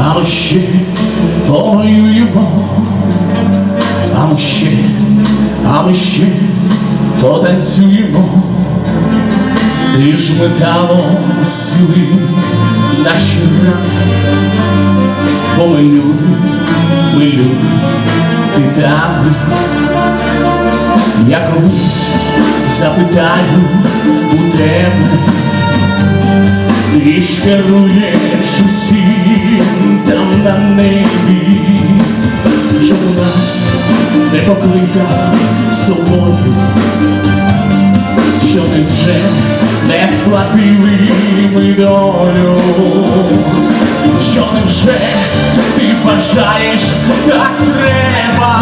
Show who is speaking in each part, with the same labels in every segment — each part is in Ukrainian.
Speaker 1: а ми ще повоюємо, а ми ще, а ми ще потанцюємо. Ти ж металом сили наші рани, бо ми люди, ми люди, титани. Я колись запитаю у тебе, ти ж керуєш усім там на небі, щоб нас не покликав собою, що ми вже не сплатили ми долю, що не вже ти бажаєш так треба.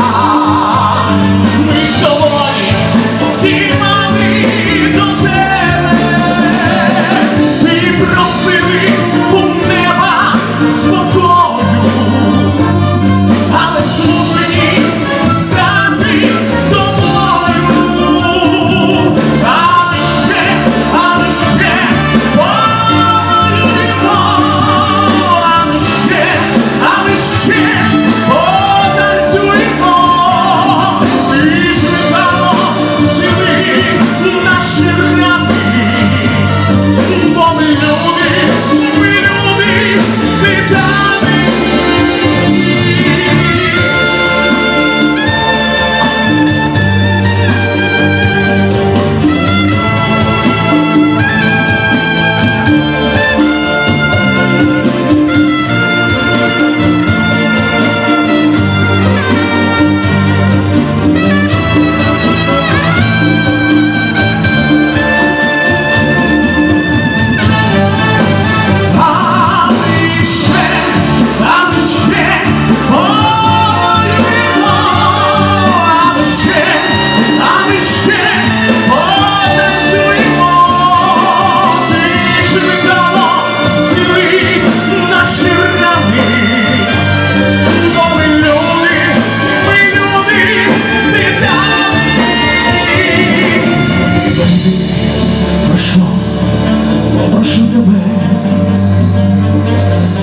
Speaker 1: прошу тебе,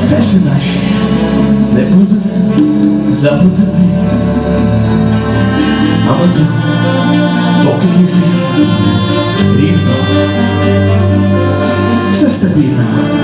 Speaker 1: хай всі наші не будуть забутими, а ми тут, поки рівно, все стабільно.